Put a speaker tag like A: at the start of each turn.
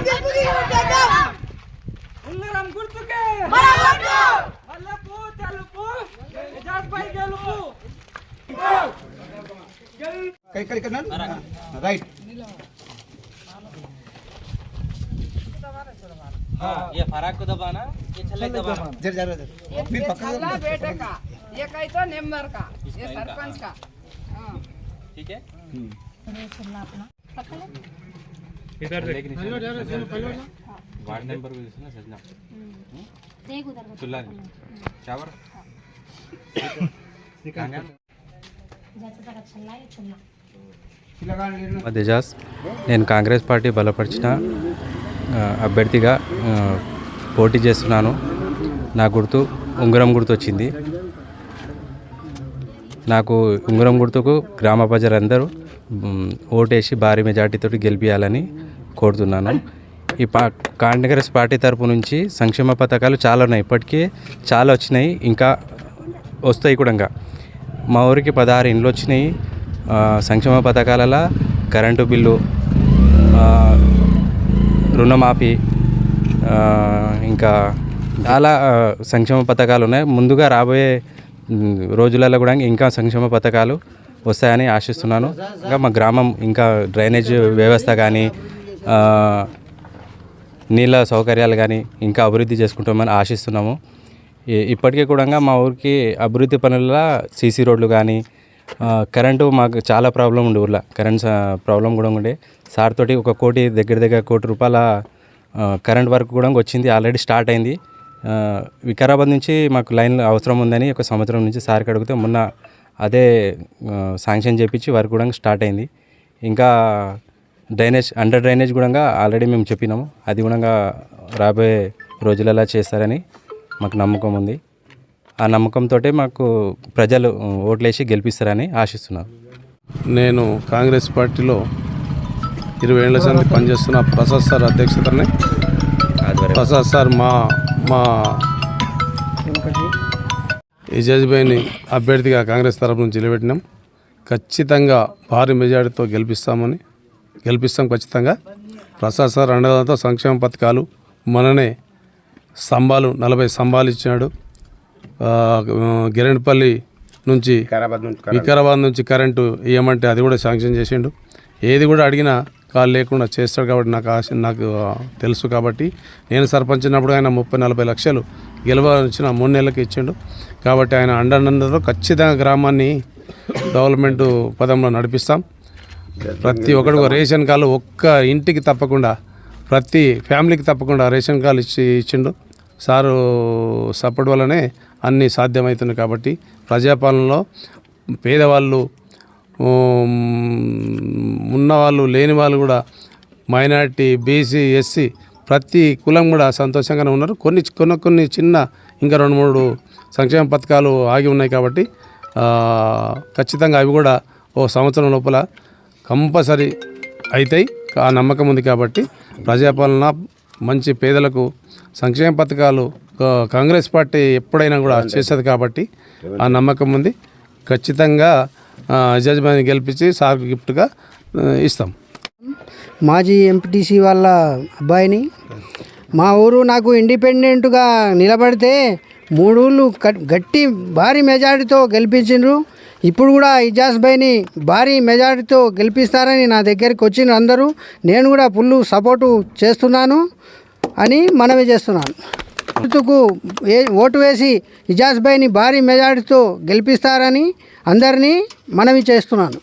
A: గెలుపుకి గెలుపుకి ఉంటాం ఉంగరం గుర్తుకే మన ఓటు మల్లపు తెలుపు నిజాజ్ పై గెలుపు
B: కై కై కన్నా
A: రైట్
C: ये फराक को दबाना। ये छल्ले को दबाना।
A: जर जर जर
D: ये छल्ला बेटे का ये कहीं तो नेमर का ये सरपंच का ठीक है हाँ। हम्म।
C: छल्ला अपना ठीक है वार्ड नंबर भी ना सजना चुल्ला शावर
A: పిల్లగాడు
E: దేజాస్ నేను కాంగ్రెస్ పార్టీ బలపరిచిన ఆ, అభ్యర్థిగా ఆ, పోటీ చేస్తున్నాను నా గుర్తు ఉంగరం గుర్తు వచ్చింది నాకు ఉంగరం గుర్తుకు గ్రామ ప్రజలందరూ మ్, ఓటేసి భారీ మెజార్టీతో గెలిపించాలని కోరుతున్నాను. ఈ పా కాంగ్రెస్ పార్టీ తరపు నుంచి సంక్షేమ పథకాలు చాలా ఉన్నాయి. ఇప్పటికే చాలా వచ్చినాయి. ఇంకా వస్తాయి కూడా ఇంకా. మా ఊరికి పదహారు ఇండ్లు వచ్చినాయి. సంక్షేమ పథకాలలో కరెంటు బిల్లు రుణమాఫీ ఇంకా చాలా సంక్షేమ పథకాలు ఉన్నాయి. ముందుగా రాబోయే రోజులలో కూడా ఇంకా సంక్షేమ పథకాలు వస్తాయని ఆశిస్తున్నాను. ఇంకా మా గ్రామం ఇంకా డ్రైనేజ్ వ్యవస్థ కానీ నీళ్ళ సౌకర్యాలు కానీ ఇంకా అభివృద్ధి చేసుకుంటామని ఆశిస్తున్నాము. ఇప్పటికే ఇప్పటికీ కూడా మా ఊరికి అభివృద్ధి పనుల సీసీ రోడ్లు కానీ కరెంటు మాకు చాలా ప్రాబ్లం ఉండే ఊర్లో. కరెంట్ ప్రాబ్లం కూడా ఉండే. సార్ తోటి ఒక కోటి దగ్గర దగ్గర కోటి రూపాయల కరెంట్ వర్క్ కూడా వచ్చింది. ఆల్రెడీ స్టార్ట్ అయింది. వికారాబాద్ నుంచి మాకు లైన్ అవసరం ఉందని ఒక సంవత్సరం నుంచి సార్కి అడిగితే మొన్న అదే శాంక్షన్ చేపించి వర్క్ కూడా స్టార్ట్ అయింది. ఇంకా డ్రైనేజ్ అండర్ డ్రైనేజ్ కూడా ఆల్రెడీ మేము చెప్పినాము. అది కూడా రాబోయే రోజులలో చేస్తారని మాకు నమ్మకం ఉంది. ఆ నమ్మకంతో మాకు ప్రజలు ఓట్లేసి గెలిపిస్తారని ఆశిస్తున్నాను
F: నేను కాంగ్రెస్ పార్టీలో ఇరవై ఏళ్ళ సంది పనిచేస్తున్న ప్రసాద్ సార్ అధ్యక్షతనే. ప్రసాద్ సార్ మా మా ఇజాజ్భాయ్ని అభ్యర్థిగా కాంగ్రెస్ తరపు నుంచి నిలబెట్టినాం. ఖచ్చితంగా భారీ మెజార్టీతో గెలిపిస్తామని గెలిపిస్తాం ఖచ్చితంగా. ప్రసాద్ సార్ అండదంతో సంక్షేమ పథకాలు మననే స్తంభాలు నలభై స్తంభాలు ఇచ్చినాడు. గిరణిపల్లి నుంచి వికారాబాద్ నుంచి కరెంటు. ఇవ్వమంటే అది కూడా శాంక్షన్ చేసిండు. ఏది కూడా అడిగినా కాలు లేకుండా చేస్తాడు కాబట్టి నాకు ఆశ నాకు తెలుసు కాబట్టి నేను సర్పంచ్ ఉన్నప్పుడు ఆయన ముప్పై నలభై లక్షలు గెలవాల్సిన మూడు నెలలకి ఇచ్చిండు. కాబట్టి ఆయన అండనందరూ ఖచ్చితంగా గ్రామాన్ని డెవలప్మెంట్ పదంలో నడిపిస్తాం. ప్రతి ఒక్కడు రేషన్ కార్డు ఒక్క ఇంటికి తప్పకుండా ప్రతి ఫ్యామిలీకి తప్పకుండా రేషన్ కార్డు ఇచ్చి ఇచ్చిండు. సారు సపోర్ట్ వల్లనే అన్నీ సాధ్యమవుతుంది కాబట్టి ప్రజాపాలనలో పేదవాళ్ళు ఉన్నవాళ్ళు లేని వాళ్ళు కూడా మైనారిటీ బీసీ ఎస్సీ ప్రతి కులం కూడా సంతోషంగానే ఉన్నారు. కొన్ని కొన్ని కొన్ని చిన్న ఇంకా రెండు మూడు సంక్షేమ పథకాలు ఆగి ఉన్నాయి కాబట్టి ఖచ్చితంగా అవి కూడా ఓ సంవత్సరం లోపల కంపల్సరీ అవుతాయి ఆ నమ్మకం ఉంది కాబట్టి ప్రజాపాలన మంచి పేదలకు సంక్షేమ పథకాలు కాంగ్రెస్ పార్టీ ఎప్పుడైనా కూడా చేస్తుంది కాబట్టి ఆ నమ్మకం ఉంది. ఖచ్చితంగా యజమాని గెలిపించి సార్ గిఫ్ట్గా ఇస్తాం.
G: మాజీ ఎంపీటీసీ వాళ్ళ అబ్బాయిని మా ఊరు నాకు ఇండిపెండెంట్గా నిలబడితే మూడూళ్ళు గట్- గట్టి భారీ మెజారిటీతో గెలిపించిండ్రు. ఇప్పుడు కూడా ఇజాజ్ భాయ్ని భారీ మెజారిటీతో గెలిపిస్తారని నా దగ్గరికి వచ్చిన అందరూ నేను కూడా ఫుల్ సపోర్టు చేస్తున్నాను అని మనవి చేస్తున్నాను. గుర్తుకు ఏ ఓటు వేసి ఇజాజ్ భాయ్ని భారీ మెజారిటీతో గెలిపిస్తారని అందరినీ మనవి చేస్తున్నాను.